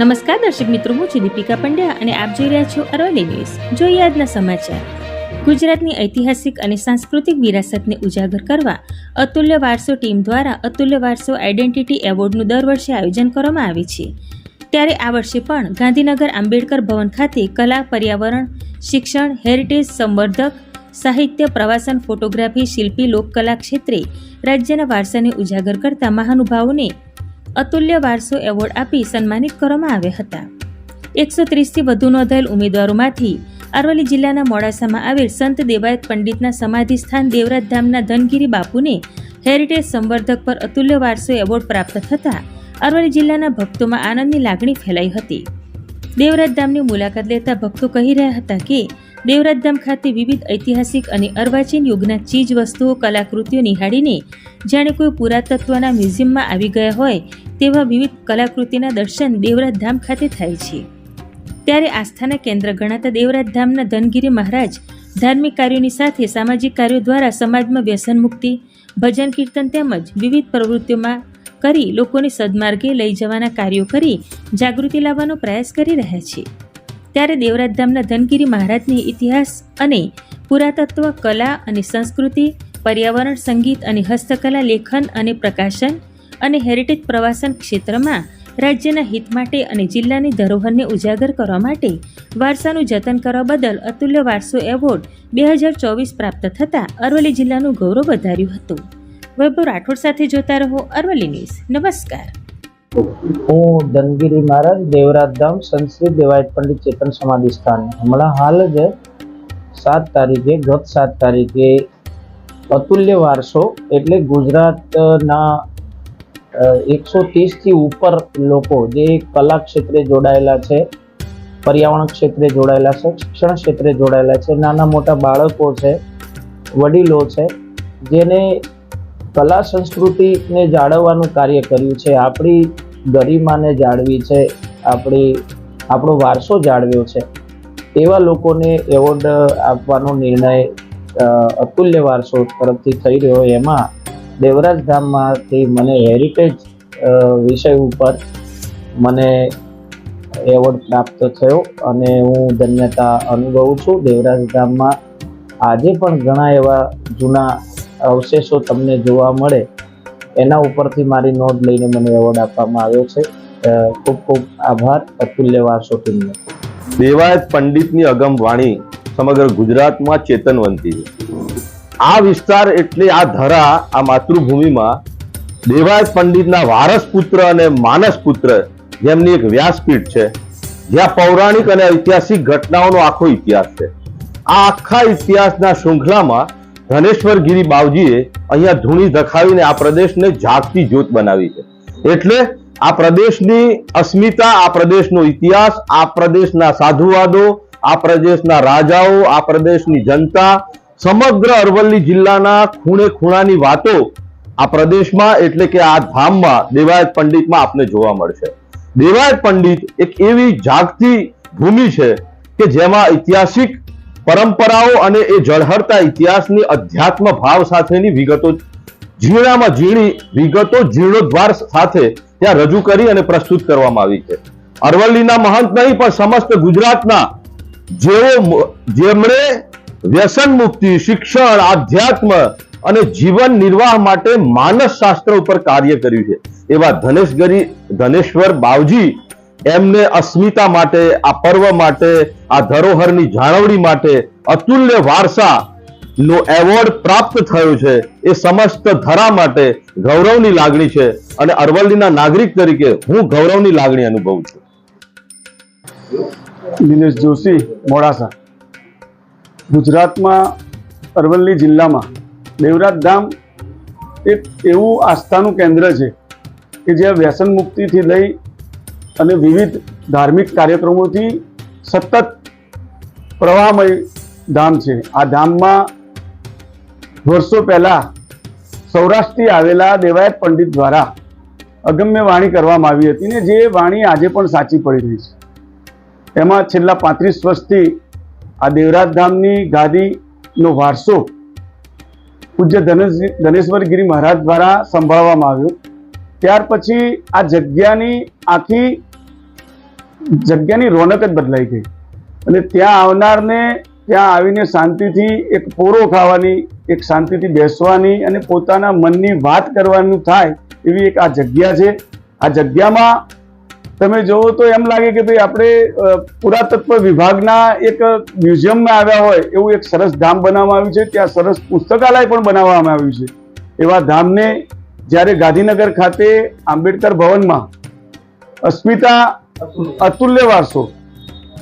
નમસ્કાર દર્શક મિત્રો, હું છું દીપિકા પંડ્યા અને આપ જોઈ રહ્યા છો અરવલ્લી ન્યૂઝ. જોઈએ આજના સમાચાર. ગુજરાતની ઐતિહાસિક અને સાંસ્કૃતિક વિરાસતને ઉજાગર કરવા અતુલ્ય વારસો ટીમ દ્વારા અતુલ્ય વારસો આઇડેન્ટિટી એવોર્ડનું દર વર્ષે આયોજન કરવામાં આવે છે. ત્યારે આ વર્ષે પણ ગાંધીનગર આંબેડકર ભવન ખાતે કલા, પર્યાવરણ, શિક્ષણ, હેરિટેજ, સંવર્ધક, સાહિત્ય, પ્રવાસન, ફોટોગ્રાફી, શિલ્પી, લોકકલા ક્ષેત્રે રાજ્યના વારસાને ઉજાગર કરતા મહાનુભાવોને અતુલ્ય વારસો એવોર્ડ આપી સન્માનિત કરવામાં આવ્યા હતા. એકસો ત્રીસથી વધુ નોંધાયેલ ઉમેદવારોમાંથી અરવલ્લી જિલ્લાના મોડાસામાં આવેલ સંત દેવાયત પંડિતના સમાધિ સ્થાન દેવરાજ ધામના ધનગીરી બાપુને હેરિટેજ સંવર્ધક પર અતુલ્ય વારસો એવોર્ડ પ્રાપ્ત થતાં અરવલ્લી જિલ્લાના ભક્તોમાં આનંદની લાગણી ફેલાઈ હતી. દેવરાજ ધામની મુલાકાત લેતા ભક્તો કહી રહ્યા હતા કે દેવરાજ ધામ ખાતે વિવિધ ઐતિહાસિક અને અર્વાચીન યુગના ચીજ વસ્તુઓ કલાકૃતિઓ નિહાળીને જાણે કોઈ પુરાતત્વના મ્યુઝિયમમાં આવી ગયા હોય તેવા વિવિધ કલાકૃતિના દર્શન દેવરાજધામ ખાતે થાય છે. ત્યારે આસ્થાના કેન્દ્ર ગણાતા દેવરાજધામના ધનગીરી મહારાજ ધાર્મિક કાર્યોની સાથે સામાજિક કાર્યો દ્વારા સમાજમાં વ્યસન મુક્તિ, ભજન કીર્તન તેમજ વિવિધ પ્રવૃત્તિઓમાં કરી લોકોને સદમાર્ગે લઈ જવાના કાર્યો કરી જાગૃતિ લાવવાનો પ્રયાસ કરી રહ્યા છે. ત્યારે દેવરાજ ધામના ધનગીરી મહારાજની ઇતિહાસ અને પુરાતત્વ, કલા અને સંસ્કૃતિ, પર્યાવરણ, સંગીત અને હસ્તકલા, લેખન અને પ્રકાશન અને હેરિટેજ પ્રવાસન ક્ષેત્રમાં રાજ્યના હિત માટે અને જિલ્લાની ધરોહરને ઉજાગર કરવા માટે વારસાનું જતન કરવા બદલ અતુલ્ય વારસો એવોર્ડ બે હજાર ચોવીસ પ્રાપ્ત થતાં અરવલ્લી જિલ્લાનું ગૌરવ વધાર્યું હતું. વૈભવ રાઠોડ સાથે જોતા રહો અરવલ્લી ન્યૂઝ. નમસ્કાર. હું ધનગીરી મહારાજ, દેવરાજ ધામ સંસ્કૃત દેવાયત પંડિત ચેતન સમાધિ સ્થાન. હમણાં હાલ જ સાત તારીખે, ગત સાત તારીખે અતુલ્ય વારસો એટલે ગુજરાતના એકસો ત્રીસથી ઉપર લોકો જે કલા ક્ષેત્રે જોડાયેલા છે, પર્યાવરણ ક્ષેત્રે જોડાયેલા છે, શિક્ષણ ક્ષેત્રે જોડાયેલા છે, નાના મોટા બાળકો છે, વડીલો છે, જેને કલા સંસ્કૃતિને જાળવવાનું કાર્ય કર્યું છે. આપણી ગરિમાને જાળવી છે. આપણી, આપણો વારસો જાળવ્યો છે. એવા લોકોને એવોર્ડ આપવાનો નિર્ણય અતુલ્ય વારસો તરફથી થઈ રહ્યો એમાં દેવરાજ ધામમાંથી મને હેરિટેજ વિષય ઉપર મને એવોર્ડ પ્રાપ્ત થયો અને હું ધન્યતા અનુભવું છું. દેવરાજ ધામમાં આજે પણ ઘણા એવા જૂના અવશેષો તમને જોવા મળે, એના ઉપરથી મારી નોંધ લઈને મને એવોર્ડ આપવામાં આવ્યો છે. ખૂબ ખૂબ આભાર, અતુલ્ય વારસો ટીમને દેવાયત પંડિતની અગમ વાણી સમગ્ર ગુજરાતમાં ચેતનવંતી છે. આ વિસ્તાર એટલે આ ધરા, આ માતૃભૂમિમાં દેવાયત પંડિતના વારસ પુત્ર અને માનસ પુત્ર જેમની એક વ્યાસપીઠ છે, જ્યાં પૌરાણિક અને ઐતિહાસિક ઘટનાઓનો આખો ઇતિહાસ છે. આ આખા ઇતિહાસના શૃંખલામાં ધનેશ્વર ગિરી બાવજીએ અહીંયા ધૂણી ધખાવીને આ પ્રદેશને જાગતી જ્યોત બનાવી છે. એટલે આ પ્રદેશની અસ્મિતા, આ પ્રદેશનો ઇતિહાસ, આ પ્રદેશના સાધુવાદો, આ પ્રદેશના રાજાઓ, આ પ્રદેશની જનતા, સમગ્ર અરવલ્લી જિલ્લાના ખૂણે ખૂણાની વાતો આ પ્રદેશમાં એટલે કે આ ધામમાં દેવાયત પંડિતમાં આપને જોવા મળશે. દેવાયત પંડિત એક એવી જાગતી ભૂમિ છે કે જેમાં ઐતિહાસિક પરંપરાઓ અને એ જળહળતા ઇતિહાસની અધ્યાત્મ ભાવ સાથેની વિગતો ઝીણામાં ઝીણી વિગતો જીર્ણોદ્વાર સાથે ત્યાં રજૂ કરી અને પ્રસ્તુત કરવામાં આવી છે. અરવલ્લીના મહંત નહીં, પણ સમસ્ત ગુજરાતના જેઓ જેમણે વ્યસન મુક્તિ, શિક્ષણ, આધ્યાત્મ અને જીવન નિર્વાહ માટે માનસ શાસ્ત્ર ઉપર કાર્ય કર્યું છે. એવા ધનેશગરી, ધનેશ્વર બાવજી એમને અસ્મિતા માટે, આ પર્વ માટે આ ધરોહરની જાળવણી માટે અતુલ્ય વારસા નો એવોર્ડ પ્રાપ્ત થયો છે. એ સમસ્ત ધરા માટે ગૌરવની લાગણી છે અને અરવલ્લીના નાગરિક તરીકે હું ગૌરવની લાગણી અનુભવું છું. દિનેશ જોશી, મોડાસા. ગુજરાતમાં અરવલ્લી જિલ્લામાં દેવરાજ ધામ એક એવું આસ્થાનું કેન્દ્ર છે કે જ્યાં વ્યસન મુક્તિથી લઈ અને વિવિધ ધાર્મિક કાર્યક્રમોથી સતત પ્રવાહમય ધામ છે. આ ધામમાં વર્ષો પહેલાં સૌરાષ્ટ્રથી આવેલા દેવાયત પંડિત દ્વારા અગમ્ય વાણી કરવામાં આવી હતી ને જે વાણી આજે પણ સાચી પડી રહી છે. એમાં છેલ્લા પાંત્રીસ વર્ષથી આ દેવરાજ ધામની ગાદીનો વારસો પૂજ્ય ધનેશ ધનેશ્વરગીરી મહારાજ દ્વારા સંભાળવામાં આવ્યો. ત્યાર પછી આ જગ્યાની આખી, જગ્યાની રોનક જ બદલાઈ ગઈ. અને ત્યાં આવનારને ત્યાં આવીને શાંતિથી એક પોરો ખાવાની, એક શાંતિથી બેસવાની અને પોતાના મનની વાત કરવાનું થાય એવી એક આ જગ્યા છે. આ જગ્યામાં તમે જોવો તો એમ લાગે કે ભાઈ આપણે પુરાતત્વ વિભાગના એક મ્યુઝિયમમાં આવ્યા હોય એવું એક સરસ ધામ બનાવવામાં આવ્યું છે. ત્યાં સરસ પુસ્તકાલય પણ બનાવવામાં આવ્યું છે. એવા ધામને જ્યારે ગાંધીનગર ખાતે આંબેડકર ભવનમાં અસ્મિતા અતુલ્ય વારસો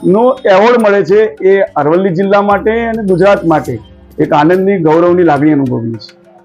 નો એવોર્ડ મળે છે એ અરવલ્લી જિલ્લા માટે અને ગુજરાત માટે એક આનંદની ગૌરવની લાગણી અનુભવીએ છીએ.